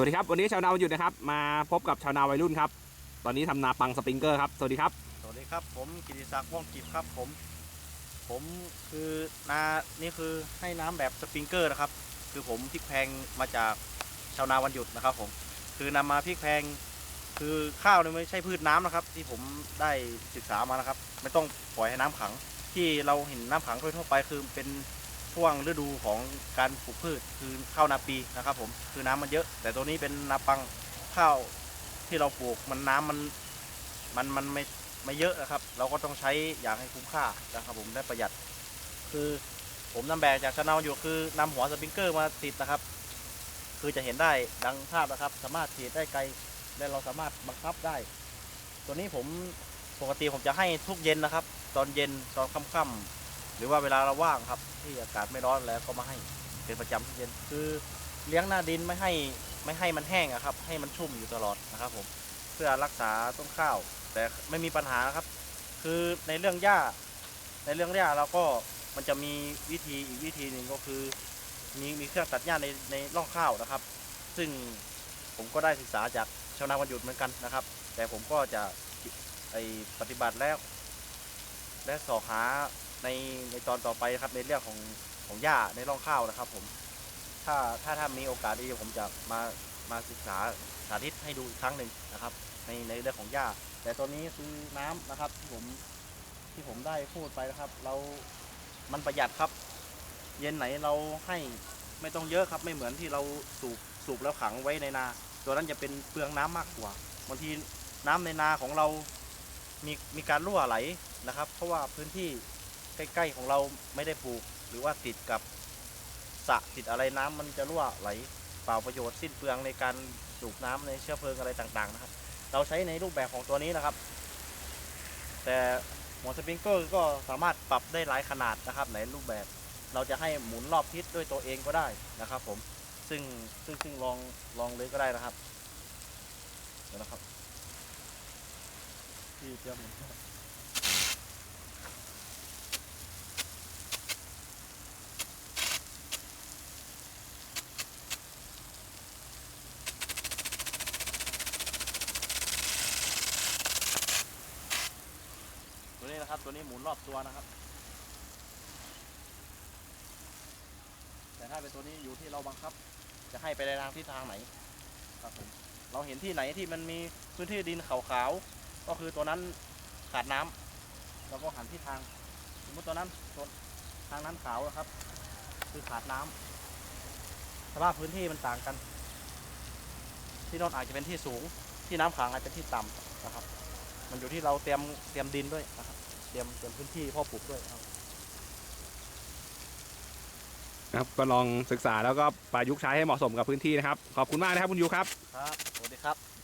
วัสดีครับ วันนี้ชาวนาวันหยุดนะครับ มาพบกับชาวนาวัยรุ่นครับ ตอนนี้ทำนาปังสปริงเกอร์ครับ สวัสดีครับ สวัสดีครับ ผมกิติศักดิ์ว่องกิจครับ ผม ผมคือนานี่คือให้น้ำแบบสปริงเกอร์นะครับ คือผมพลิกแพงมาจากชาวนาวันหยุดนะครับ ผม คือนำมาพลิกแพง คือข้าวเนี่ยไม่ใช่พืชน้ำนะครับ ที่ผมได้ศึกษามานะครับ ไม่ต้องปล่อยให้น้ำขัง ที่เราเห็นน้ำขังทั่วไปคือเป็น ช่วงฤดูของการปลูกพืชคือข้าวนาปีนะครับผมคือน้ำมันเยอะ แต่ตัวนี้เป็นนาปังข้าวที่เราปลูกมันน้ำมันมันมันไม่ไม่เยอะนะครับ เราก็ต้องใช้อย่างให้คุ้มค่านะครับผมได้ประหยัด คือผมนำแบบจากชาแนลอยู่คือนำหัวสปริงเกอร์มาติดนะครับ คือจะเห็นได้ดังภาพนะครับ สามารถฉีดได้ไกลและเราสามารถบังคับได้ ตัวนี้ผมปกติผมจะให้ทุกเย็นนะครับ ตอนเย็นตอนค่ำๆ หรือว่าเวลาเราว่างครับ ที่อากาศไม่ร้อนแล้วก็มาให้เป็นประจำทุกเย็นคือเลี้ยงหน้าดินไม่ให้ไม่ให้มันแห้งอะครับ ให้มันชุ่มอยู่ตลอดนะครับ ผมเพื่อรักษาต้นข้าว แต่ไม่มีปัญหาครับ คือในเรื่องหญ้า ในเรื่องหญ้าเราก็มันจะมีวิธีอีกวิธีหนึ่งก็คือมีมีเครื่องตัดหญ้าในในร่องข้าวนะครับ ซึ่งผมก็ได้ศึกษาจากชาวนาวันหยุดเหมือนกันนะครับ แต่ผมก็จะไอปฏิบัติแล้ว และสอบหา ในในตอนต่อไปครับในเรื่องของของหญ้าในร่องข้าวนะครับผมถ้าถ้าถ้ามีโอกาสดีผมจะมามาศึกษาสาธิตให้ดูอีกครั้งหนึ่งนะครับ ในในเรื่องของหญ้า แต่ตัวนี้คือน้ำนะครับที่ผมที่ผมได้พูดไปนะครับ เรา มันประหยัดครับ เย็นไหนเราให้ไม่ต้องเยอะครับ ไม่เหมือนที่เราสูบสูบแล้วขังไว้ในนา ตัวนั้นจะเป็นเปลืองน้ำมากกว่าบางทีน้ำในนาของเรามีมีการรั่วไหลนะครับ เพราะว่าพื้นที่ ใกล้ ๆ ของเราไม่ได้ปลูก หรือว่าติดกับสระติดอะไรน้ำมันจะรั่วไหลเปล่าประโยชน์สิ้นเปลืองในการสูบน้ำในเชื้อเพลิงอะไรต่างๆนะครับ เราใช้ในรูปแบบของตัวนี้นะครับ แต่หมวดสปริงเกอร์ก็สามารถปรับได้หลายขนาดนะครับในรูปแบบ เราจะให้หมุนรอบทิศด้วยตัวเองก็ได้นะครับ ผมซึ่งซึ่งซึ่งลองลองเลยก็ได้นะครับเดี๋ยวนะครับที่เตรียม นะครับ ตัวนี้หมุนรอบตัวนะครับ แต่ถ้าเป็นตัวนี้อยู่ที่เราบังคับ จะให้ไปในทางทิศทางไหนครับผมเราเห็นที่ไหนที่มันมีพื้นที่ดินขาวๆก็คือตัวนั้นขาดน้ำเราก็หันทิศทาง สมมติตัวนั้นตัวทางนั้นขาวนะครับ คือขาดน้ำสภาพพื้นที่มันต่างกัน ที่โนนอาจจะเป็นที่สูง ที่น้ำขังอาจจะเป็นที่ต่ำนะครับ มันอยู่ที่เราเตรียมเตรียมดินด้วยนะครับ เตรียมเตรียมพื้นที่เพ่อปลูกด้วยนะครับครับก็ลองศึกษาแล้วก็ประยุกต์ใช้ให้เหมาะสมกับพื้นที่นะครับ ขอบคุณมากนะครับคุณยูครับ ครับสวัสดีครับ